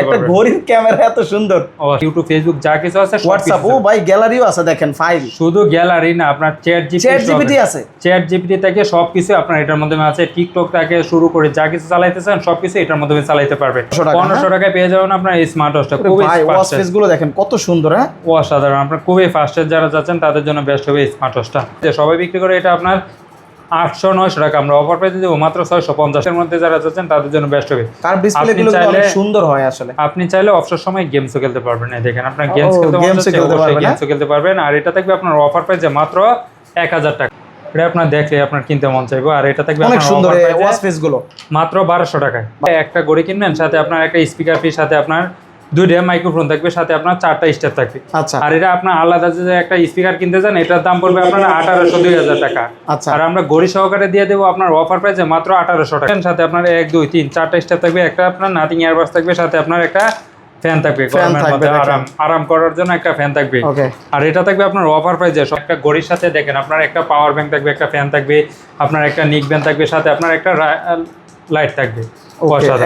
একটা ঘড়ির ক্যামেরা এত সুন্দর। ইউটিউব ফেসবুক যা কিছু আছে হোয়াটসঅ্যাপ ও ভাই গ্যালারিও আছে দেখেন ফাইল শুধু গ্যালারি না আপনার চ্যাট জিপিটি চ্যাট জিপিটি আছে। চ্যাট জিপিটি থেকে সবকিছু আপনার এটার মাধ্যমে আছে। টিকটক থেকে শুরু করে যা কিছু চালাইতেছেন সবকিছু এটার মাধ্যমে চালাইতে পারবেন 100 টাকা, পনেরোশো টাকায় পেয়ে যাবেন আপনার এই স্মার্ট ওয়াচটা খুবই ওয়াচ ফাস্ট ফেসগুলো দেখেন কত সুন্দর হ্যাঁ? অসাধারণ। আপনার খুবই ফাস্টের যারা যাচ্ছেন তাদের জন্য বেস্ট হবে স্মার্ট ওয়াচটা যে সবাই বিক্রি করে এটা আপনার আটশো নয়শো টাকা আমরা অফার দেবো মাত্র ছয়শো পঞ্চাশের মধ্যে যারা যাচ্ছেন তাদের জন্য বেস্ট হবে। অনেক চাইলে- সুন্দর হয় আসলে। আপনি চাইলে অবসর সময় গেমসও খেলতে পারবেন। দেখেন আপনার গেমস খেলতে মন games ও যাচ্ছে, খেলতে পারবেন, গেমসও খেলতে পারবেন। আর এটা থাকবে আপনার অফার প্রাইসে মাত্র এক হাজার টাকা। এটা আপনার দেখলে আপনার কিনতে মন চাইব। আর এটা থাকবে অনেক সুন্দর ফেসগুলো। মাত্র বারোশো টাকায়। একটা গড়ি কিনবেন সাথে আপনার একটা স্পিকার ফি সাথে আপনার দুইটা মাইক্রোফোন থাকবে সাথে আপনার চারটা স্টেপ থাকবে। আচ্ছা। আর এটা আপনার আলাদা যে একটা স্পিকার কিনতে চান এটার দাম পড়বে আপনার আঠারোশো দুই হাজার টাকা। আচ্ছা। আর আমরা গড়ি সহকারে দিয়ে দেবো আপনার অফার প্রাইসে মাত্র আঠারোশো টাকা। সাথে আপনার এক দুই তিন চারটা স্টেপ থাকবে একটা আপনার নাথিং এয়ারবাস থাকবে সাথে আপনার একটা ফ্যান থাকবে আরাম আরাম করার জন্য একটা ফ্যান থাকবে। ওকে আর এটা থাকবে আপনার অফার প্রাইসে একটা গড়ির সাথে দেখেন আপনার একটা পাওয়ার ব্যাংক থাকবে একটা ফ্যান থাকবে আপনার একটা নিক ব্যান থাকবে সাথে আপনার একটা লাইট থাকবে।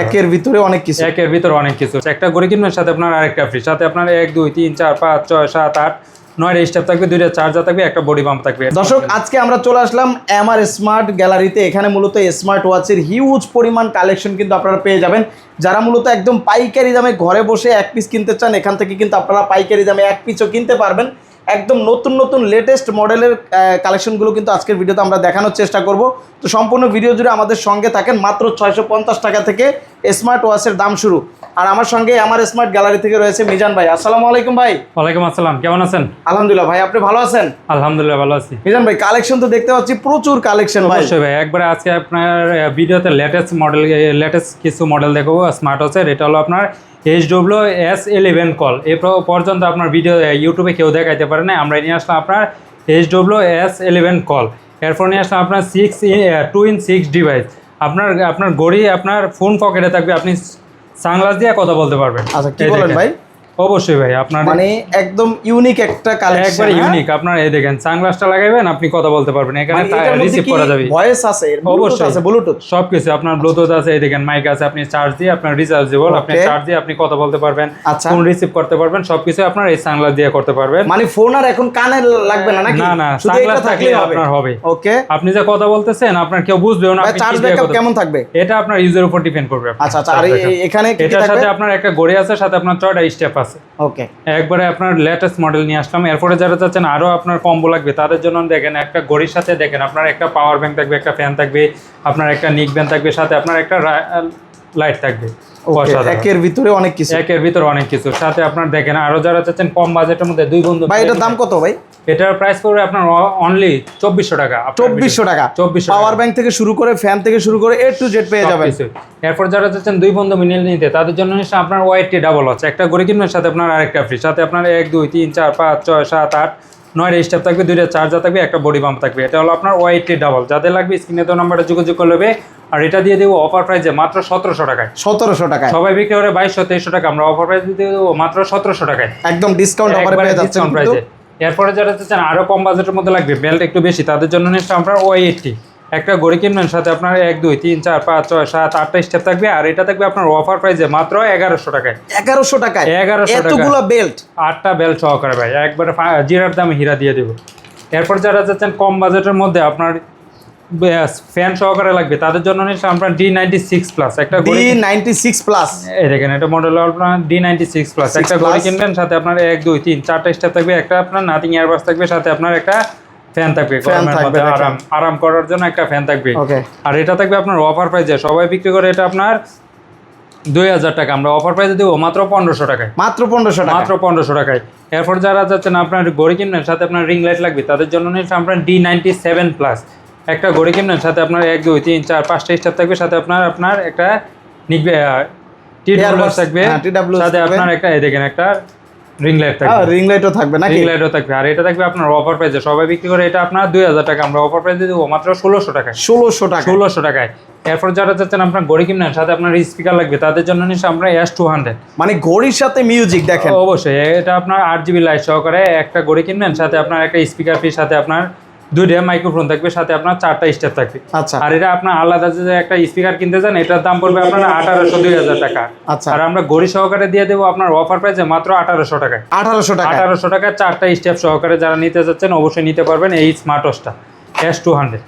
একের ভিতরে অনেক কিছু। একের ভিতরে অনেক কিছু। একটা গড়ি কিনবেন সাথে আপনার আরেকটা ফ্রি সাথে আপনার এক দুই তিন চার পাঁচ ছয় সাত আট নয়টা স্টেপ থাকবে দুইটা চার্জার থাকবে একটা বডি পাম্প থাকবে। দর্শক আজকে আমরা চলে আসলাম এমআর স্মার্ট গ্যালারিতে এখানে মূলত স্মার্ট ওয়াচের হিউজ পরিমাণ কালেকশন কিন্তু আপনারা পেয়ে যাবেন। যারা মূলত একদম পাইকারি দামে ঘরে বসে এক পিস কিনতে চান এখান থেকে কিন্তু আপনারা পাইকারি দামে এক পিসও কিনতে পারবেন। একদম নতুন নতুন লেটেস্ট মডেলের কালেকশনগুলো কিন্তু আজকের ভিডিওতে আমরা দেখানোর চেষ্টা করব। তো সম্পূর্ণ ভিডিও জুড়ে আমাদের সঙ্গে থাকেন মাত্র ছয়শো পঞ্চাশ টাকা থেকে স্মার্ট ওয়াচের দাম শুরু। আর আমার সঙ্গে আমার স্মার্ট গ্যালারি থেকে রয়েছে মিজান ভাই। আসসালামু আলাইকুম ভাই। ওয়ালাইকুম আসসালাম কেমন আছেন? আলহামদুলিল্লাহ ভাই আপনি ভালো আছেন? আলহামদুলিল্লাহ ভালো আছি। মিজান ভাই কালেকশন তো দেখতে পাচ্ছি প্রচুর কালেকশন ভাই। অবশ্যই ভাই একবারে আজকে আপনার ভিডিওতে লেটেস্ট মডেল লেটেস্ট কিছু মডেল দেখাবো স্মার্ট ওয়াচের এটা হলো আপনার H W S eleven call এ পর্যন্ত আপনার ভিডিও ইউটিউবে কেউ দেখাইতে পারে না আমরা নিয়ে আসলাম আপনার H W S eleven call এরপর নিয়ে আসলাম আপনার six two in six device আপনার আপনার গড়ি আপনার ফোন পকেটে থাকবে আপনি সানগ্লাস দিয়ে কথা বলতে পারবেন। আচ্ছা কি বলেন ভাই? অবশ্যই ভাই আপনার মানে একদম ইউনিক একটা কালেকশন একবার ইউনিক আপনার এই দেখেন সানগ্লাসটা লাগাইবেন আপনি কথা বলতে পারবেন। এখানে রিসিভ করা যাবে। ভয়েস আছে? অবশ্যই। আছে ব্লুটুথ সবকিছু আপনার ব্লুটুথ আছে এই দেখেন মাইক আছে আপনি চার্জ দিয়ে আপনার রিচার্জেবল আপনি চার্জ দিয়ে আপনি কথা বলতে পারবেন আচ্ছা। ফোন রিসিভ করতে পারবেন সবকিছু আপনার এই সানগ্লাস দিয়ে করতে পারবেন। মানে ফোন আর এখন কানে লাগবে না নাকি? না না সানগ্লাস থাকলে আপনার হবে। ওকে আপনি যে কথা বলতেছেন আপনার কেউ বুঝবেও না আপনি চার্জ ব্যাকআপ কেমন থাকবে? এটা আপনার ইউজের উপর ডিপেন্ড করবে আচ্ছা আচ্ছা আর। এখানে কি থাকবে সাথে আপনার একটা ঘড়ি আছে সাথে আপনার ছয়টা স্টেপ আছে। ওকে একবারে আপনার লেটেস্ট মডেল নিয়ে আসলাম। এরপরে যারা চাচ্ছেন আরও আপনার কম্বো লাগবে তাদের জন্য দেখেন একটা ঘড়ির সাথে দেখেন আপনার একটা পাওয়ার ব্যাংক থাকবে একটা ফ্যান থাকবে আপনার একটা নিক ব্যান থাকবে সাথে আপনার একটা লাইট থাকবে। একের ভিতরে অনেক কিছু। একের ভিতরে অনেক কিছু। সাথে আপনার দেখেন আরও যারা চাচ্ছেন কম বাজেটের মধ্যে দুই বন্ধু ভাই এটার দাম কত ভাই? এটার প্রাইস পড়বে আপনার অনলি চব্বিশশো টাকা। চব্বিশশো টাকা। চব্বিশশো পাওয়ার ব্যাংক থেকে শুরু করে ফ্যান থেকে শুরু করে এ টু জেড পেয়ে যাবেন। এরপর যারা চাচ্ছেন দুই বন্ধু মিলিয়ে নিতে তাদের জন্য নিশ্চয় আপনার ওয়াইটি ডাবল আছে। একটা গড়ি কিনবেন সাথে আপনার আরেকটা ফ্রি সাথে আপনার এক দুই তিন চার পাঁচ ছয় সাত আট নয়টা স্টেপ থাকবে দুইটা চার্জার থাকবে একটা বডি পাম্প থাকবে। এটা হলো আপনার ওয়াইটি ডাবল যাদের লাগবে স্ক্রিনে তো নাম্বারটা যোগাযোগ করে নেবে। আর এটা দিয়ে দেবো অফার প্রাইসে মাত্র সতেরোশো টাকায়। সতেরোশো টাকায়। সবাই বিক্রি করে বাইশশো তেইশশো টাকা। আমরা অফার প্রাইস দিয়ে দেবো মাত্র সতেরোশো টাকায়। একদম ডিসকাউন্ট অফারে একবারে এরপরে যারা চাচ্ছেন আরও কম বাজেটের মধ্যে লাগবে বেল্ট একটু বেশি তাদের জন্য নিশ্চয় আপনার ওয়াই এইটটি একটা গড়ি কিনবেন সাথে আপনার এক দুই তিন চার পাঁচ ছয় সাত আটটা স্টেপ থাকবে আর এটা থাকবে আপনার অফার প্রাইসে মাত্র এগারোশো টাকায়। এগারোশো টাকায়? এগারোশো টাকা। বেল্ট আটটা বেল্ট সহকারে ভাই একবারে জিরার দামে হীরা দিয়ে দেবো। এরপর যারা চাচ্ছেন কম বাজেটের মধ্যে আপনার ফ্যান সহকারে লাগবে। তাদের জন্য নিশ্চয় আপনার ডি নাইনটি সিক্স প্লাস একটা ডি নাইনটি সিক্স প্লাস এই দেখেন এটা মডেল আপনার ডি নাইনটি সিক্স প্লাস একটা ঘড়ি কিনবেন সাথে আপনার এক দুই তিন চারটা স্টেপ থাকবে একটা আপনার নাথিং এয়ারবাস থাকবে সাথে আপনার একটা ফ্যান থাকবে। আরাম আরাম করার জন্য একটা ফ্যান থাকবে। আর এটা থাকবে আপনার অফার প্রাইসে সবাই বিক্রি করে এটা আপনার দুই হাজার টাকা। আমরা অফার প্রাইসে দেবো মাত্র পনেরোশো টাকায়। মাত্র পনেরোশো টাকা মাত্র পনেরোশো টাকায়। এরপর যারা যাচ্ছেন আপনার ঘড়ি কিনবেন সাথে আপনার রিং লাইট লাগবে তাদের জন্য নিচ্ছে আপনার ডি নাইনটি সেভেন প্লাস একটা ঘড়ি কিনবেন সাথে আপনার এক দুই তিন চার পাঁচটা স্টেপ থাকবে সাথে আপনার আপনার একটা নিকবে টি থাকবে হ্যাঁ, সাথে আপনার একটা এই দেখেন একটা রিং লাইট থাকবে। রিং লাইটও থাকবে নাকি? রিং লাইটও থাকবে। আর এটা থাকবে আপনার অফার প্রাইসে সবাই বিক্রি করে এটা আপনার দুই হাজার টাকা। আমরা অফার প্রাইসে দেবো মাত্র ষোলোশো টাকায়। ষোলোশো টাকা ষোলোশো টাকায়। এরপর যারা চাচ্ছেন আপনার ঘড়ি কিনবেন সাথে আপনার স্পিকার লাগবে তাদের জন্য নিচ্ছে আমরা এস টু হান্ড্রেড মানে ঘড়ির সাথে মিউজিক দেখেন। অবশ্যই এটা আপনার আট জিবি লাইট সহকারে একটা ঘড়ি কিনবেন সাথে আপনার একটা স্পিকার ফি সাথে আপনার দুইটা মাইক্রোফোন থাকবে সাথে আপনার চারটা স্টেপ থাকবে। আচ্ছা। আর এটা আপনার আলাদা যে একটা স্পিকার কিনতে চান এটার দাম পড়বে আপনার আঠারোশো দুই হাজার টাকা। আচ্ছা। আর আমরা গড়ি সহকারে দিয়ে দেবো আপনার অফার প্রাইসে মাত্র আঠারোশো টাকায়। আঠারোশো টাকা আঠারোশো টাকা চারটা স্টেপ সহকারে যারা নিতে যাচ্ছেন অবশ্যই নিতে পারবেন এই স্মার্ট ওয়াচটা এস টু হান্ড্রেড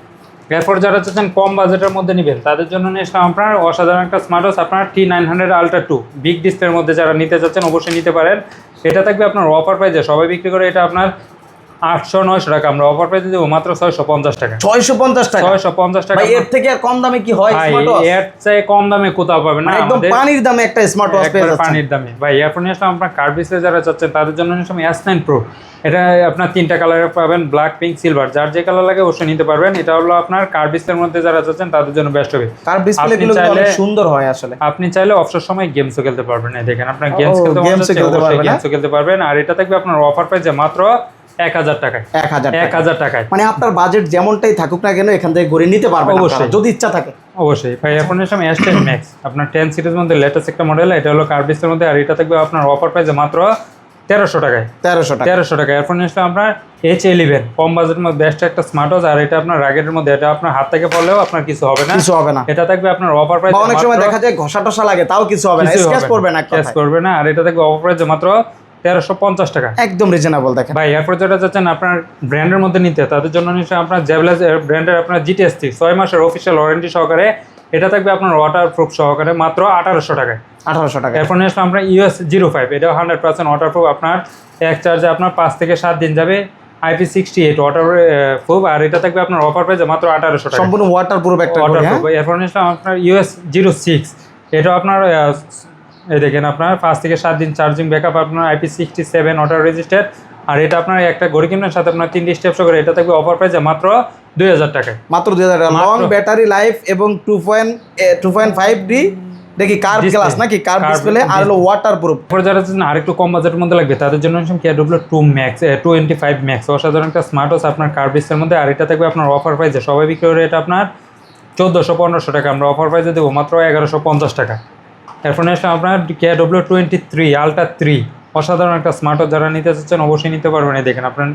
এরপর যারা চাচ্ছেন কম বাজেটের মধ্যে নেবেন তাদের জন্য নিয়ে এসলাম আপনার অসাধারণ একটা স্মার্ট ওয়াচ আপনার T nine hundred ultra two big ডিসপ্লের মধ্যে যারা নিতে যাচ্ছেন অবশ্যই নিতে পারেন। এটা থাকবে আপনার অফার প্রাইসে সবাই বিক্রি করে এটা আপনার আটশো নয়শো টাকা। আমরা অফার প্রাইসে দেবো মাত্র ছয়শো পঞ্চাশ টাকা। ছয়শো পঞ্চাশ টাকা? ছয়শো পঞ্চাশ টাকা এর থেকে আর কম দামে কি হয় এর চেয়ে কম দামে কোথাও পাবেন না। মানে একদম পানির দামে একটা স্মার্ট ওয়াচ পেয়ে একবারে যাচ্ছে পানির দামে। ভাই এরপর নিয়ে আসলাম আপনার কার ডিসপ্লে যারা চাচ্ছেন তাদের জন্য নিয়ে আসলাম এস নাইন প্রো এটা আপনার তিনটা কালারে পাবেন ব্ল্যাক পিঙ্ক সিলভার যার যে কালার লাগে অবশ্যই নিতে পারবেন। এটা হলো আপনার কার ডিসপ্লের মধ্যে যারা চাচ্ছেন তাদের জন্য বেস্ট হবে। কার অনেক সুন্দর হয় আসলে। আপনি চাইলে অবসর সময় গেমসও খেলতে পারবেন। এই দেখেন আপনার গেমস খেলতে পারবেন, হ্যাঁ? গেমসও খেলতে পারবেন। আর এটা থাকবে আপনার অফার প্রাইসে মাত্র এক হাজার টাকায়। এক হাজার এক হাজার টাকায়। মানে আপনার বাজেট যেমনটাই থাকুক না কেন এখান থেকে ঘুরে নিতে পারবেন অবশ্যই। যদি ইচ্ছা থাকে। অবশ্যই। ভাই এখন এসে এস টেন ম্যাক্স আপনার টেন সিরিজ মধ্যে লেটেস্ট একটা মডেল এটা হলো কার মধ্যে আর এটা থাকবে আপনার অফার প্রাইসে মাত্র তেরোশো টাকায়। তেরোশো টাকা। তেরোশো টাকা এরপর নিয়ে আপনার এইচ কম বাজেটের মধ্যে বেস্ট একটা স্মার্ট ওয়াচ আর এটা আপনার রাগেটের মধ্যে এটা আপনার হাত থেকে পড়লেও আপনার কিছু হবে না। কিছু হবে না। এটা থাকবে আপনার অফার প্রাইস অনেক সময় দেখা যায় ঘষা টসা লাগে তাও কিছু হবে না। স্ক্র্যাচ করবে না করবে না আর এটা থাকবে অফার প্রাইস মাত্র তেরোশো পঞ্চাশ টাকা। একদম রিজনেবল দেখেন। ভাই এরপর যেটা চাচ্ছেন আপনার ব্র্যান্ডের মধ্যে নিতে তাদের জন্য নিশ্চয়ই আপনার জেবলাস ব্র্যান্ডের আপনার জিটিএস ছয় মাসের অফিসিয়াল ওয়ারেন্টি সহকারে। এটা থাকবে আপনার ওয়াটার প্রুফ সহকারে মাত্র আঠারোশো টাকায়। আঠারোশো টাকা এরপর নিয়ে আমরা ইউএস জিরো ফাইভ এটা হান্ড্রেড পার্সেন্ট ওয়াটার প্রুফ আপনার এক চার্জে আপনার পাঁচ থেকে সাত দিন যাবে। IP sixty eight water proof আর এটা থাকবে আপনার অফার প্রাইসে মাত্র আঠারোশো টাকা। সম্পূর্ণ ওয়াটার প্রুফ একটা ওয়াটার ঘড়ি, হ্যাঁ? প্রুফ এরপর নিয়ে আপনার ইউএস জিরো সিক্স এটা আপনার এই দেখেন আপনার পাঁচ থেকে সাত দিন চার্জিং ব্যাকআপ আপনার IP sixty seven water register আর এটা আপনার একটা ঘড়ি কিনবেন সাথে আপনার তিনটি স্টেপ করে এটা থাকবে অফার প্রাইসে মাত্র দুই হাজার টাকায়। মাত্র দুই হাজার মাত্র। লং ব্যাটারি লাইফ এবং two point two point five D দেখি কার Display, গ্লাস নাকি? কার ডিসপ্লে আর হলো ওয়াটার প্রুফ তারপরে যারা চাচ্ছেন আরেকটু কম বাজেটের মধ্যে লাগবে তাদের জন্য K W two max twenty five max অসাধারণ একটা স্মার্ট ওয়াচ আপনার কার্ভিসের মধ্যে আর এটা থাকবে আপনার অফার প্রাইসে সবাই বিক্রি করে এটা আপনার চোদ্দোশো পনেরোশো টাকা আমরা অফার প্রাইসে দেবো মাত্র এগারোশো পঞ্চাশ টাকা। এরপর নিয়ে আসলাম আপনার K W twenty three ultra three. অসাধারণ একটা স্মার্ট যারা নিতে চাচ্ছেন অবশ্যই নিতে পারবেন। দেখেন আপনার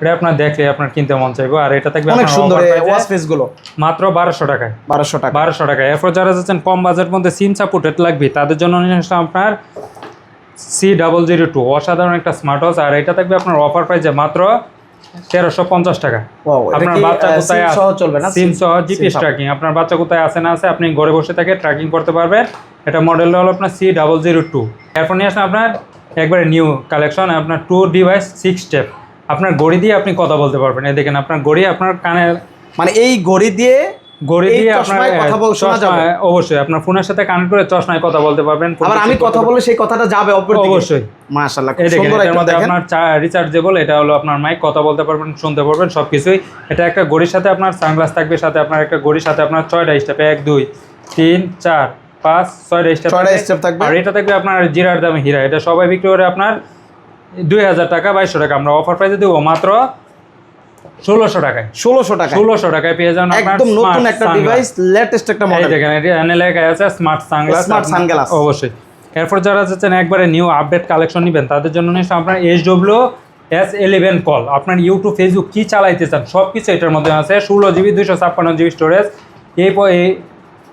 এটা আপনার দেখলে আপনার কিনতে মন চাইব। আর এটা থাকবে অনেক সুন্দর ওয়াচ ফেসগুলো। মাত্র বারোশো টাকায়। বারোশো টাকা। বারোশো টাকা এরপর যারা যাচ্ছেন কম বাজেটের মধ্যে সিম সাপোর্টেড লাগবে তাদের জন্য নিয়ে আপনার সি ডাবল জিরো টু অসাধারণ একটা স্মার্ট ওয়াচ আর এটা থাকবে আপনার অফার প্রাইসে মাত্র তেরোশো পঞ্চাশ টাকা। এটা আপনার কি, বাচ্চা কোথায় সহ চলবে না? সিম সহ জিপিএস ট্র্যাকিং আপনার বাচ্চা কোথায় আছে না আছে আপনি ঘরে বসে থেকে ট্র্যাকিং করতে পারবেন। এটা মডেলটা হলো আপনার সি ডাবল জিরো টু এরপর নিয়ে আপনার একবারে নিউ কালেকশন আপনার টু ডিভাইস সিক্স স্টেপ আপনার গড়ি দিয়ে আপনি কথা বলতে পারবেন। এই দেখেন আপনার গড়ি আপনার কানে মানে এই ঘড়ি দিয়ে গড়ি দিয়ে আপনার কথা বল- শোনা যাবে? অবশ্যই আপনার ফোনের সাথে কানেক্ট করে চশমায় কথা বলতে পারবেন আবার আমি কথা বলে সেই কথাটা যাবে অবশ্যই। মাশাআল্লাহ এই খুব দেখেন সুন্দর একটা দেখেন। আপনার রিচার্জেবল এটা হলো আপনার মাইক কথা বলতে পারবেন শুনতে পারবেন সব কিছুই এটা একটা ঘড়ির সাথে আপনার সানগ্লাস থাকবে সাথে আপনার একটা ঘড়ির সাথে আপনার ছয়টা স্টেপ এক দুই তিন চার পাঁচ ছয়টা স্টেপ ছয়টা step থাকবে। আর এটা থাকবে আপনার জিরার দামে হীরা। এটা সবাই বিক্রি করে আপনার দুই হাজার টাকা বাইশশো টাকা। আমরা অফার প্রাইসে দেবো মাত্র ষোলোশো টাকায়। ষোলোশো টাকা ষোলোশো টাকায় পেয়ে যান আপনার একদম নতুন একটা ডিভাইস লেটেস্ট একটা মডেল দেখেন এটি এনএলএ আছে স্মার্ট সানগ্লাস। অবশ্যই। এরপর যারা যাচ্ছেন একবারে নিউ আপডেট কালেকশন নেবেন তাদের জন্য নিশ্চয় আপনার H W S eleven call আপনার ইউটিউব ফেসবুক কি চালাইতে চান সব কিছু এটার মধ্যে আছে। ষোলো জিবি দুইশো ছাপ্পান্ন জিবি স্টোরেজ এই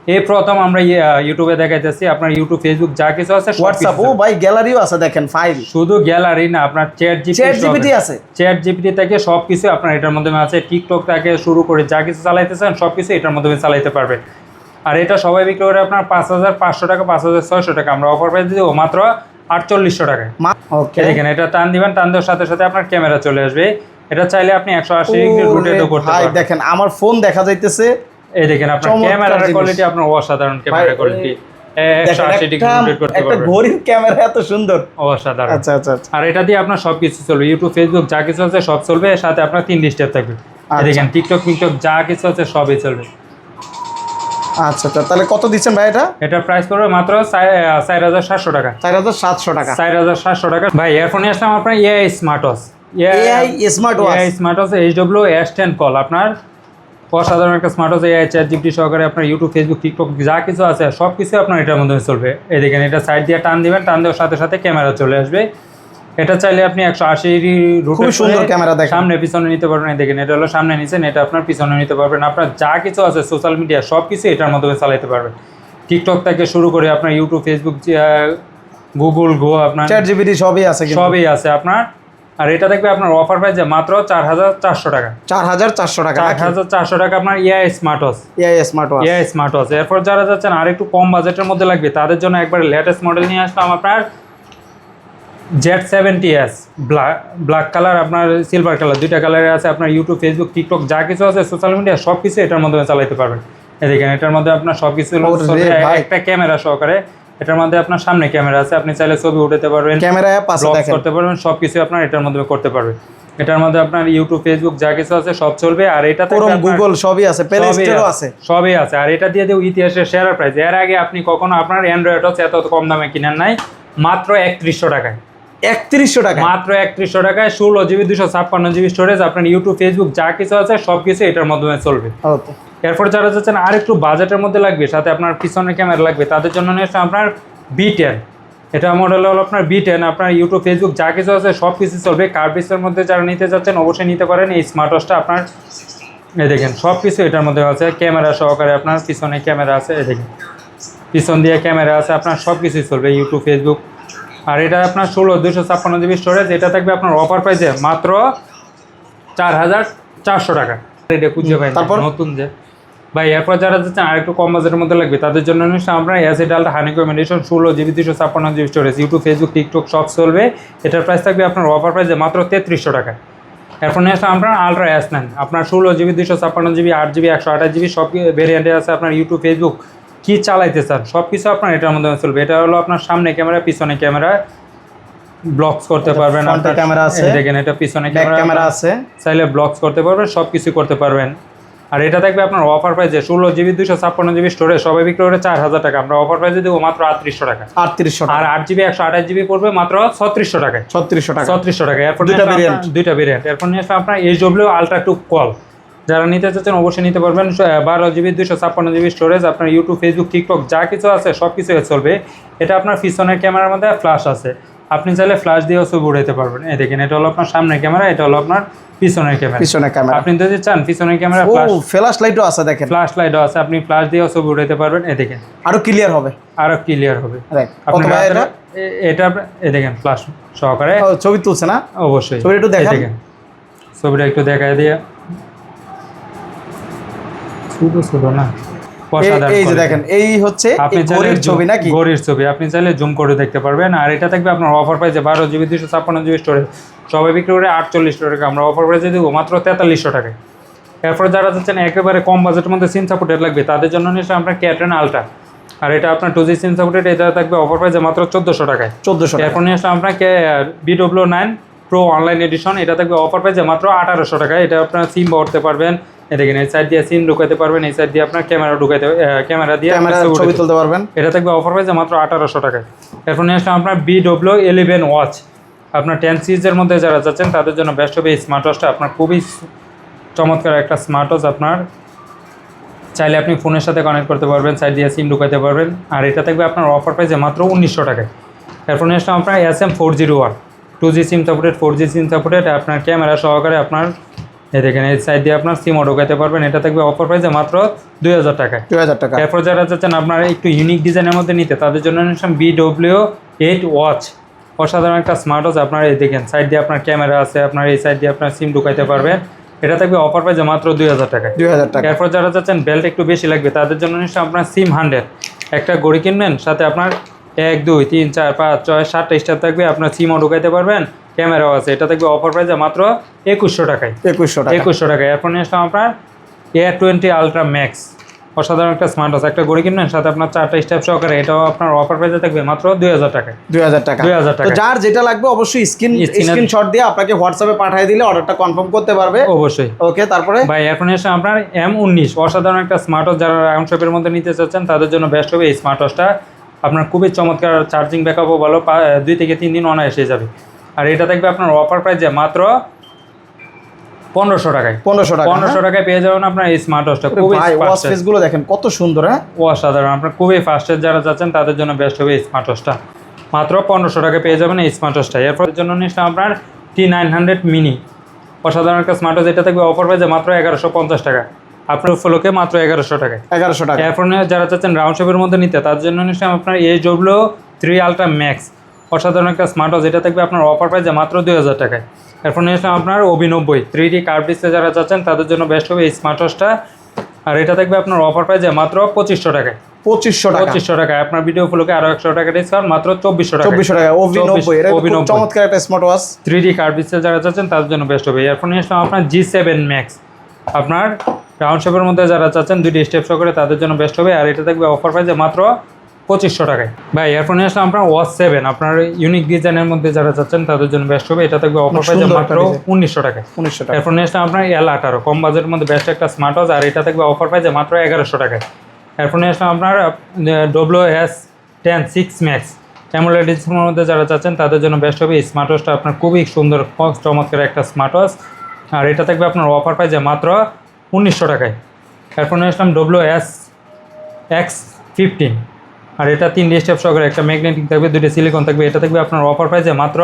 এই- প্রথম আমরা ইউটিউবে দেখাইতেছি। আপনার ইউটিউব ফেসবুক যা কিছু আছে হোয়াটসঅ্যাপ ও ভাই গ্যালারিও আছে দেখেন ফাইল শুধু গ্যালারি না আপনার চ্যাট চ্যাট জিপিটি আছে। চ্যাট জিপিটি থেকে সব কিছু আপনার এটার মাধ্যমে আছে। টিকটক থেকে শুরু করে যা কিছু চালাইতে চান সব কিছু এটার মাধ্যমে চালাইতে পারবেন। আর এটা সবাই বিক্রি করে আপনার পাঁচ হাজার পাঁচশো টাকা পাঁচ হাজার ছয়শো টাকা। আমরা অফার প্রাইস দেবো মাত্র আটচল্লিশশো টাকায় ওকে দেখেন এটা টান দিবেন টান দেওয়ার সাথে সাথে আপনার ক্যামেরা চলে আসবে। এটা চাইলে আপনি একশো আশি ডিগ্রি রোটেটও করতে ভাই দেখেন আমার ফোন দেখা যাইতেছে এই দেখেন আপনার ক্যামেরার কোয়ালিটি আপনার অসাধারণ ক্যামেরা কোয়ালিটি আচ্ছা আচ্ছা আচ্ছা। আর এটা দিয়ে আপনার সব চলবে। ইউটিউব ফেসবুক যা কিছু আছে সব চলবে সাথে আপনার তিন স্টেপ থাকবে। আচ্ছা। দেখেন টিকটক টিকটক যা কিছু আছে সবই চলবে। তাহলে কত দিচ্ছেন ভাই এটা? এটা প্রাইস পড়বে মাত্র চার হাজার সাতশো টাকা। চার হাজার সাতশো টাকা। চার হাজার সাতশো টাকা। ভাই এয়ারফোনে আসলাম আপনার AI smart watch AI smart watch smart watch H W S ten call আপনার অসাধারণ একটা smart watch AI chat GPT সহকারে আপনার ইউটিউব ফেসবুক টিকটক যা কিছু আছে সব কিছু আপনার এটার মধ্যে চলবে। এই দেখেন এটা সাইড দিয়ে টান দিবেন টান দেওয়ার সাথে সাথে ক্যামেরা চলে আসবে। এটা চাইলে আপনি একশো আশি খুবই সুন্দর ক্যামেরা দেখেন। সামনে পিছনে নিতে পারবেন। দেখেন এটা হলো সামনে নিচেন এটা আপনার পিছনে নিতে পারবেন। আপনার যা কিছু আছে সোশ্যাল মিডিয়া সব কিছু এটার মাধ্যমে চালাতে পারবেন। টিকটক থেকে শুরু করে আপনার ইউটিউব ফেসবুক গুগল গো আপনার চ্যাট জিবিটি সবই আছে সবই আছে আপনার। আর এটা দেখবে আপনার অফার প্রাইস মাত্র চার হাজার চারশো টাকা। চার হাজার চারশো টাকা চার হাজার চারশো টাকা আপনার ইয়া smart watch AI smart watch ইয়া স্মার্ট ওয়াচ এরপর যারা যাচ্ছেন আর একটু কম বাজেটের মধ্যে লাগবে তাদের জন্য একবার লেটেস্ট মডেল নিয়ে আসলাম আপনার Z seventy S black black colour আপনার সিলভার কালার দুইটা কালারে আছে আপনার ইউটিউব ফেসবুক টিকটক যা কিছু আছে সোশ্যাল মিডিয়া সব কিছু এটার মাধ্যমে চালাইতে পারবেন। দেখেন এটার মধ্যে আপনার সব কিছু একটা ক্যামেরা সহকারে এটার মধ্যে আপনার সামনে ক্যামেরা আছে আপনি চাইলে ছবি উঠাতে পারবেন ক্যামেরা অ্যাপ আছে দেখেন। করতে পারবেন সব কিছু আপনার এটার মধ্যে করতে পারবেন। এটার মধ্যে আপনার ইউটিউব ফেসবুক যা কিছু আছে সব চলবে আর এটা ক্রোম গুগল সবই আছে প্লে স্টোরও আছে সবই আছে। আর এটা দিয়ে দেবো ইতিহাসের সেরা প্রাইস এর আগে আপনি কখনো আপনার অ্যান্ড্রয়েড হচ্ছে এত কম দামে কিনেন নাই মাত্র একত্রিশশো টাকায়। একত্রিশশো টাকা মাত্র একত্রিশশো টাকায় ষোলো জিবি দুশো ছাপ্পান্ন জিবি স্টোরেজ আপনার ইউটিউব ফেসবুক যা কিছু আছে সব কিছু এটার মাধ্যমে চলবে। ওকে এরপর যারা যাচ্ছেন আর একটু বাজেটের মধ্যে লাগবে সাথে আপনার পিছনের ক্যামেরা লাগবে তাদের জন্য নিয়ে এসছে আপনার বি টেন এটা মডেল হলো আপনার বি টেন আপনার ইউটিউব ফেসবুক যা কিছু আছে সব কিছু চলবে। কার্ভিসের মধ্যে যারা নিতে যাচ্ছেন অবশ্যই নিতে পারেন। এই স্মার্ট ওয়াচটা আপনার এই দেখেন সব কিছু এটার মধ্যে আছে। ক্যামেরা সহকারে আপনার পিছনে ক্যামেরা আছে এই দেখেন। পিছন দিয়ে ক্যামেরা আছে আপনার সব কিছুই চলবে ইউটিউব ফেসবুক আর এটা আপনার ষোলো দুশো ছাপ্পান্ন জিবি স্টোরেজ এটা থাকবে আপনার অফার প্রাইসে মাত্র চার হাজার চারশো টাকা। এটা খুঁজে পাই তারপর? নতুন যে। ভাই এরপর যারা যাচ্ছেন আর একটু কম বাজেটের মধ্যে লাগবে। তাদের জন্য নিশ্চয় আমরা অ্যাসিড আলটা হানি কমেন্ডেশন ষোলো জিবি দুশো ছাপ্পান্ন GB storage YouTube Facebook TikTok সব চলবে। এটার প্রাইস থাকবে আপনার অফার প্রাইসে মাত্র তেত্রিশশো টাকা। এরপর নিয়ে আসলে আপনার আলট্রা এস নেন আপনার ষোলো জিবি দুশো ছাপ্পান্ন জিবি আট জিবি একশো আঠাশ জিবি সব ভেরিয়েন্টে আছে আপনার ইউটিউব ফেসবুক কী চালাইতে চান? সব কিছু আপনার এটার মধ্যে চলবে। এটা হলো আপনার সামনে ক্যামেরা পিছনে ক্যামেরা। ব্লগস করতে পারবেন আপনার- camera আছে। দেখেন এটা পিছনে ক্যামেরা। আছে। চাইলে ব্লগস করতে পারবেন সব কিছু করতে পারবেন। আর এটা থাকবে আপনার অফার প্রাইসে ষোলো জিবি দুশো ছাপ্পান্ন জিবি স্টোরেজ সবাই বিক্রি করে চার হাজার টাকা। আমরা অফার প্রাইসে দেবো মাত্র আটত্রিশশো টাকা। আটত্রিশশো আর আট জিবি একশো আঠাশ জিবি পড়বে মাত্র ছত্রিশশো টাকায়। ছত্রিশশো টাকা। ছত্রিশশো টাকা এরপর দুইটা। আপনার- দুইটা ভেরিয়েন্ট এরপর নিয়ে আসবে আপনার H W ultra two call যারা নিতে চাচ্ছেন অবশ্যই নিতে পারবেন। বারো জিবি দুশো ছাপ্পান্ন জিবি স্টোরেজ আপনার ইউটিউব ফেসবুক টিকটক যা কিছু আছে সব কিছু চলবে। এটা আপনার পিছনের ক্যামেরার মধ্যে ফ্ল্যাশ আছে। আপনি চাইলে ফ্ল্যাশ দিয়েও ছবি উঠাইতে পারবেন। এই দেখেন এটা হলো আপনার সামনের ক্যামেরা এটা হলো আপনার পিছনের ক্যামেরা পিছনে ক্যামেরা আপনি যদি চান পিছনের ক্যামেরা ও ফ্ল্যাশ লাইটও আছে দেখেন। ফ্ল্যাশ লাইটও আছে আপনি ফ্ল্যাশ দিয়েও ছবি উঠাইতে পারবেন। এ দেখেন। আরও ক্লিয়ার হবে। আরও ক্লিয়ার হবে। এটা এটা এ দেখেন ফ্ল্যাশ সহকারে ছবি তুলছে না? অবশ্যই। ছবিটা একটু এই দেখান। দেখেন। ছবিটা একটু দেখায় দিয়ে ছোট ছোট না। এই- যে দেখেন এই হচ্ছে আপনি ঘড়ির ছবি নাকি? ঘড়ির ছবি আপনি চাইলে জুম করে দেখতে পারবেন। আর এটা থাকবে আপনার অফার প্রাইসে বারো জিবি দুশো ছাপ্পান্ন জিবি স্টোরেজ সবাই বিক্রি করে আটচল্লিশ টাকা। আমরা অফার প্রাইসে দেবো মাত্র তেতাল্লিশশো টাকায়। এরপর যারা চাচ্ছেন একেবারে কম বাজেটের মধ্যে সিম সাপোর্টেড লাগবে। তাদের জন্য নিশ্চয় আপনার ক্যাটরেন আলট্রা আর এটা আপনার টু জি সিম সাপোর্টেড এটা থাকবে অফার প্রাইসে মাত্র চোদ্দোশো টাকায়। চোদ্দশো এরপর নিয়ে আসলাম আপনাকে BW nine pro online edition এটা থাকবে অফার প্রাইসে মাত্র আঠারোশো টাকায়। এটা আপনার সিম ভরতে পারবেন। দেখেন এই সাইড দিয়ে সিম ঢুকাতে পারবেন এই সাইড দিয়ে আপনার ক্যামেরা ঢুকাতে ক্যামেরা দিয়ে ক্যামেরা ছবি তুলতে পারবেন। এটা থাকবে অফার প্রাইসে মাত্র আঠারোশো টাকায়। এরপর নিয়ে আসলাম আপনার বিডব্লিউ ইলেভেন ওয়াচ আপনার টেন সিরিজের মধ্যে যারা যাচ্ছেন তাদের জন্য বেস্ট হবে এই স্মার্ট ওয়াচটা আপনার খুবই চমৎকার একটা স্মার্ট ওয়াচ আপনার। চাইলে আপনি ফোনের সাথে কানেক্ট করতে পারবেন সাইড দিয়ে সিম ঢুকাতে পারবেন। আর এটা থাকবে আপনার অফার প্রাইসে মাত্র উনিশশো টাকায়। এরপর নিয়ে আসলাম আপনার S M four zero one two G SIM supported four G SIM supported আপনার ক্যামেরা সহকারে আপনার এই দেখেন এই সাইড দিয়ে আপনার সিমও ঢুকাতে পারবেন। এটা থাকবে অফার প্রাইসে মাত্র দুই হাজার টাকায়। দুই হাজার টাকা। এরপর যারা চাচ্ছেন আপনারা একটু ইউনিক ডিজাইনের মধ্যে নিতে তাদের জন্য নিলাম বি ডব্লিউ এইট ওয়াচ অসাধারণ একটা স্মার্ট ওয়াচ আপনারা এই দেখেন সাইড দিয়ে আপনার ক্যামেরা আছে আপনার এই সাইড দিয়ে আপনার সিম ঢুকাইতে পারবেন। এটা থাকবে অফার প্রাইসে মাত্র দুই হাজার টাকায়। দুই হাজার টাকা। এরপর যারা চাচ্ছেন বেল্ট একটু বেশি লাগবে তাদের জন্য নিশ্চয় আপনার সিম হান্ড্রেড একটা গড়ি কিনবেন সাথে আপনার এক দুই তিন চার পাঁচ ছয় সাতটা স্টার থাকবে আপনার সিমও ঢুকাইতে পারবেন। ক্যামেরাও আছে। এটা থাকবে অফার প্রাইসে মাত্র একুশশো টাকায়। একুশশো টাকা। একুশশো টাকা এরপর নিয়ে আসলাম আপনার এয়ার টোয়েন্টি আলট্রা ম্যাক্স অসাধারণ একটা স্মার্ট ওয়াচ একটা গড়ি কিনবেন সাথে আপনার চারটা স্টেপ সহকারে। এটাও আপনার অফার প্রাইসে থাকবে মাত্র দুই হাজার টাকায়। দুই হাজার টাকা। 2000 টাকা। যার যেটা লাগবে অবশ্যই স্ক্রিন স্ক্রিনশট দিয়ে আপনাকে হোয়াটসঅ্যাপে পাঠিয়ে দিলে অর্ডারটা কনফার্ম করতে পারবে। অবশ্যই। ওকে তারপরে? ভাই নিয়ে আসলাম আপনার এম উনিশ। অসাধারণ একটা স্মার্ট ওয়াচ যারা রাউন্ড শেপের মধ্যে নিতে চাচ্ছেন তাদের জন্য বেস্ট হবে এই স্মার্ট ওয়াচটা আপনার খুবই চমৎকার চার্জিং ব্যাকআপও ভালো। দুই থেকে তিন দিন অনায়াসে যাবে। আর এটা থাকবে আপনার অফার প্রাইসে মাত্র পনেরোশো টাকায়। পনেরোশো টাকা পনেরোশো টাকায় পেয়ে যাবেন আপনার এই স্মার্ট ওয়াচটা হ্যাঁ? খুবই গুলো দেখেন কত সুন্দর হ্যাঁ? অসাধারণ আপনার খুবই ফাস্টের যারা যাচ্ছেন তাদের জন্য বেস্ট হবে এই স্মার্ট ওয়াচটা মাত্র পনেরোশো টাকা পেয়ে যাবেন এই স্মার্ট ওয়াচটা এরপর জন্য নিচ্ছিলাম আপনার টি নাইন হান্ড্রেড মিনি অসাধারণ একটা স্মার্ট ওয়াচ এটা থাকবে অফার প্রাইসে মাত্র এগারোশো পঞ্চাশ টাকা। আপনার উপলক্ষে মাত্র এগারোশো টাকায়। এগারোশো টাকা। এরপর যারা চাচ্ছেন রাউন্ড শেপের মধ্যে নিতে তার জন্য নিশ্চয়ই আপনার এই জবলো থ্রি আলট্রা ম্যাক্স অসাধারণ একটা স্মার্ট ওয়াচ এটা থাকবে আপনার অফার প্রাইসে মাত্র দুই হাজার টাকায়। এরপর নিশ্চয় আপনার অভিনব্বই। থ্রি ডি কার্ভ ডিসপ্লে যারা চাচ্ছেন তাদের জন্য বেস্ট হবে এই স্মার্ট ওয়াচটা আর এটা থাকবে আপনার অফার প্রাইসে মাত্র পঁচিশশো টাকায়। পঁচিশশো টাকা। পঁচিশশো টাকায়। আপনার ভিডিও একশো টাকা ডিসকাউন্ট মাত্র চব্বিশশো টাকা চব্বিশশো টাকা অভিনব্বই। চমৎকার একটা smart watch three D curve display যারা চাচ্ছেন তাদের জন্য বেস্ট হবে। এরপর নিয়ে আসলাম আপনার জি সেভেন ম্যাক্স আপনার রাউন্ড শেপের মধ্যে যারা চাচ্ছেন দুইটি স্টেপ শো করে তাদের জন্য বেস্ট হবে। আর এটা থাকবে অফার প্রাইসে মাত্র পঁচিশশো টাকায়। ভাই এরপর নিয়ে আসলাম আপনার ওয়াচ সেভেন আপনার ইউনিক ডিজাইনের মধ্যে যারা চাচ্ছেন তাদের জন্য বেস্ট হবে। এটা থাকবে অফার প্রাইসে মাত্র উনিশশো টাকায়। উনিশশো টাকা। এরপর নিয়ে আসলাম আপনার এল আঠারো কম বাজেটের মধ্যে বেস্ট একটা স্মার্ট ওয়াচ আর এটা থাকবে অফার প্রাইসে মাত্র এগারোশো টাকায়। এরপর নিয়ে আসলাম আপনার W S ten six max AMOLED ডিসপ্লের মধ্যে যারা চাচ্ছেন তাদের জন্য বেস্ট হবে। এই স্মার্ট ওয়াচটা আপনার খুবই সুন্দর চমৎকার একটা স্মার্ট ওয়াচ আর এটা থাকবে আপনার অফার প্রাইসে মাত্র উনিশশো টাকায়। এরপর নিয়ে আসলাম ডব্লিউ এস এক্স ফিফটিন আর এটা তিন স্টেপ সহকারে একটা ম্যাগনেটিক থাকবে দুটো সিলিকন থাকবে। এটা থাকবে আপনার অফার প্রাইসে মাত্র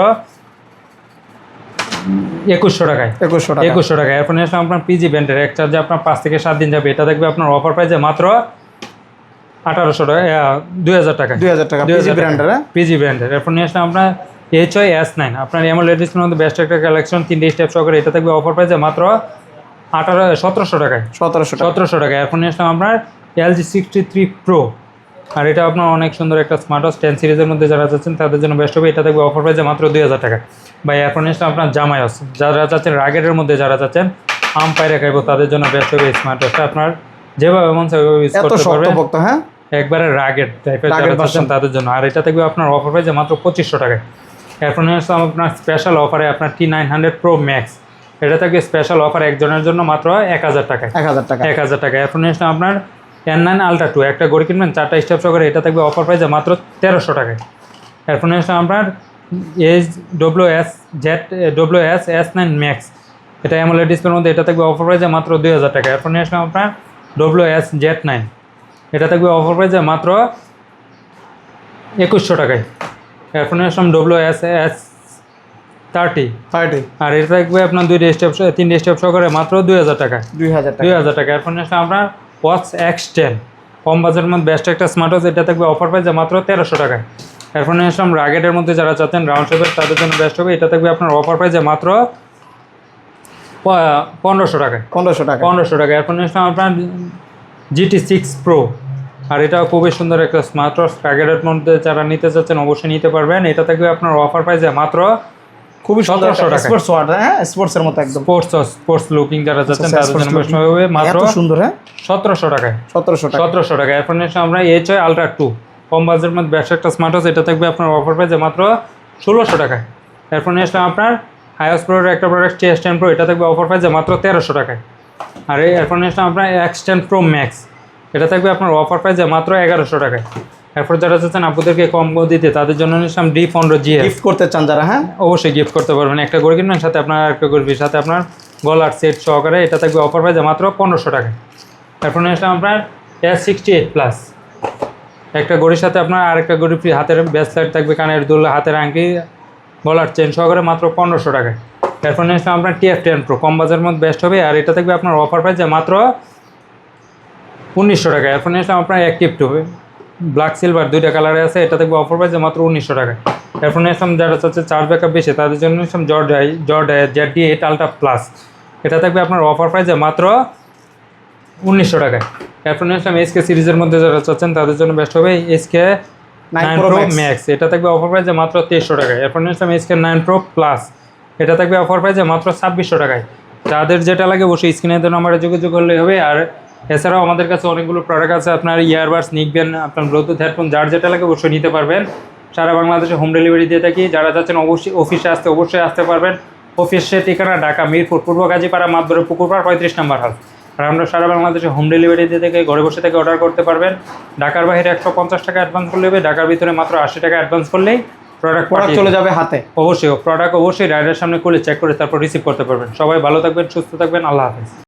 একুশশো টাকায়। একুশশো টাকা একুশশো টাকা এরপর নিয়ে আপনার পিজি ব্যান্ডের এক চার্জে আপনার পাঁচ থেকে সাত দিন যাবে এটা থাকবে আপনার অফার প্রাইসে মাত্র আঠারোশো টাকা দুই হাজার টাকা দুই হাজার টাকা। পিজি ব্র্যান্ডের পিজি ব্র্যান্ডের এরপর নিয়ে আসলাম আপনার এইচ ওয়াই এস নাইন আপনার এমন লেডিসের মধ্যে বেস্ট একটা কালেকশন তিনটে স্টেপ সহকারে এটা থাকবে অফার প্রাইসে মাত্র আঠারো সতেরোশো টাকায়। সতেরোশো সতেরোশো টাকা এরপর নিয়ে আসলাম আপনার এলজি সিক্সটি থ্রি প্রো আর এটা আপনার অনেক সুন্দর একটা স্মার্ট ওয়াচ টেন সিরিজের মধ্যে যারা চাচ্ছেন তাদের জন্য বেস্ট হবে এটা থাকবে অফার প্রাইসে মাত্র দুই হাজার টাকা। বা আসলাম আপনার জামায়াস যারা চাচ্ছেন রাগেটের মধ্যে যারা চাচ্ছেন আম পায়রা খাইবো তাদের জন্য বেস্ট হবে স্মার্ট ওয়াচটা আপনার যেভাবে মন চায় ওইভাবে ইউজ করতে পারবেন। হ্যাঁ? একবারে রাগের টাইপের যারা চাচ্ছেন তাদের জন্য। আর এটা থাকবে আপনার অফার প্রাইসে মাত্র পঁচিশশো টাকায়। নিয়ে আপনার স্পেশাল অফারে আপনার T nine hundred pro max এটা থাকবে স্পেশাল অফার একজনের জন্য মাত্র এক হাজার টাকায়। এক হাজার টাকা। এক হাজার টাকা নিয়ে আপনার এন নাইন আলট্রা টু একটা গড়ি কিনবেন চারটা স্টেপ সহকারে এটা থাকবে অফার প্রাইসে মাত্র তেরোশো টাকায়। এরপর আপনার H W S Z W S S nine max এটা অ্যামোলেড ডিসপ্লের মধ্যে এটা থাকবে অফার প্রাইসে মাত্র দুই হাজার টাকা। এরপর নিয়ে আসলাম আপনার ডব্লিউ এস জেড নাইন এটা থাকবে অফার প্রাইসে মাত্র একুশশো টাকায়। এরপর আসলাম W S S thirty thirty আর এটা থাকবে আপনার দুইটা স্টেপ তিনটে স্টেপ সহকারে মাত্র দুই হাজার টাকা দুই হাজার টাকা। দুই হাজার টাকা। এরপর নিয়ে আসলাম আপনার ওয়াচ এক্স টেন কম বাজারের মধ্যে বেস্ট একটা স্মার্ট ওয়াচ এটা থাকবে অফার প্রাইসে মাত্র তেরোশো টাকায়। এরপর নিয়ে আসলাম রাগেটের মধ্যে যারা চাচ্ছেন রাউন্ড শেপের তাদের জন্য বেস্ট হবে। এটা থাকবে আপনার অফার প্রাইসে মাত্র প- পনেরোশো টাকায়। পনেরোশো টাকা পনেরোশো টাকা এরপর নিয়ে আসলাম আপনার জিটি সিক্স প্রো আর এটাও খুবই সুন্দর একটা স্মার্ট ওয়াচ রাগেটের মধ্যে যারা নিতে চাচ্ছেন অবশ্যই নিতে পারবেন। এটা থাকবে আপনার অফার প্রাইসে মাত্র খুবই সুন্দর 1700 টাকা। স্পোর্টস ওয়াট হ্যাঁ? স্পোর্টস এর মতো একদম। স্পোর্টস স্পোর্টস লুকিং যারা চাচ্ছেন আচ্ছা, তাদের জন্য বেস্ট looking। হবে মাত্র এত সুন্দর হ্যাঁ? সতেরোশো টাকায়। সতেরোশো টাকা। সতেরোশো টাকা এরপর আসলাম আমরা এইচ ওয়াই আলট্রা টু কম বাজেটের মধ্যে ব্যবসা একটা স্মার্ট ওয়াচ এটা থাকবে আপনার অফার প্রাইসে মাত্র ষোলোশো টাকায়। এরপর নিয়ে আসলাম আপনার হাইস প্রোর একটা product T S ten pro এটা থাকবে অফার প্রাইসে মাত্র তেরোশো টাকায়। আর এই এরপর নিয়ে আসলাম আপনার এক্স টেন প্রো ম্যাক্স এটা থাকবে আপনার অফার প্রাইসে মাত্র এগারোশো টাকায়। এরপর যারা চাচ্ছেন আপুদেরকে কম দিতে তাদের জন্য নিয়ে আসলাম ডি পনেরো জি গিফট করতে চান যারা হ্যাঁ? অবশ্যই গিফট করতে পারবেন। একটা করে কিনবেন সাথে আপনার একটা করে ফ্রি সাথে আপনার গলার সেট সহকারে এটা থাকবে অফার প্রাইসে মাত্র পনেরোশো টাকা। তারপর নিয়ে আসলাম আপনার এস সিক্সটি এইট প্লাস একটা গড়ির সাথে আপনার আরেকটা গড়ি ফ্রি হাতের ব্রেসলেট থাকবে কানের দুল হাতের আংটি গলার চেন সহকারে মাত্র পনেরোশো টাকায় তারপর নিয়ে আসলাম আপনার টিএফ টেন প্রো কম বাজারের মধ্যে বেস্ট হবে আর এটা থাকবে আপনার অফার পাই প্রাইসে মাত্র উনিশশো টাকা। এরপর নিয়ে আসলাম আপনার অ্যাক্টিভ টু ব্ল্যাক সিলভার দুইটা কালারে আছে এটা থাকবে অফার প্রাইসে মাত্র উনিশশো টাকা। এরপর নিয়ে আসলাম যারা চাচ্ছে চার্জ ব্যাকআপ বেশি তাদের জন্য নিয়ে আসলাম জর্ড জর্ড Z D eight ultra plus এটা থাকবে আপনার অফার প্রাইসে মাত্র উনিশশো টাকায় এরপর নিয়ে আসলাম এসকে সিরিজের মধ্যে যারা চাচ্ছেন তাদের জন্য বেস্ট হবে SK nine nine pro max এটা থাকবে অফার প্রাইসে মাত্র তেইশশো টাকায় এরপর নিয়ে আসলাম এসকে নাইন প্রো প্লাস এটা থাকবে অফার প্রাইসে মাত্র ছাব্বিশশো টাকায়। যাদের যেটা লাগে অবশ্যই স্ক্রিনে দেওয়া নাম্বারে যোগাযোগ করলেই হবে। আর এছাড়াও আমাদের কাছে অনেকগুলো প্রোডাক্ট আছে আপনার ইয়ারবাডস নিকবেন আপনার ব্লুটুথ হেডফোন যার যেটা লাগে অবশ্যই নিতে পারবেন। সারা বাংলাদেশে হোম ডেলিভারি দিয়ে থাকি যারা যাচ্ছেন অবশ্যই অফিসে আসতে অবশ্যই আসতে পারবেন। অফিসের ঠিকানা ঢাকা মিরপুর পূর্ব গাজীপাড়া মাতবরে পুকুরপাড় পঁয়ত্রিশ নম্বর হাল আর আমরা সারা বাংলাদেশে হোম ডেলিভারি দিয়ে থেকে ঘরে বসে থেকে অর্ডার করতে পারবেন। ঢাকার বাইরে একশো পঞ্চাশ টাকা অ্যাডভান্স করলে হবে ঢাকার ভিতরে মাত্র আশি টাকা অ্যাডভান্স করলেই প্রোডাক্ট প্রোডাক্ট চলে যাবে হাতে। অবশ্যই প্রোডাক্ট অবশ্যই রাইডার সামনে খুলে চেক করে তারপর রিসিভ করতে পারবেন। সবাই ভালো থাকবেন সুস্থ থাকবেন আল্লাহ হাফেজ।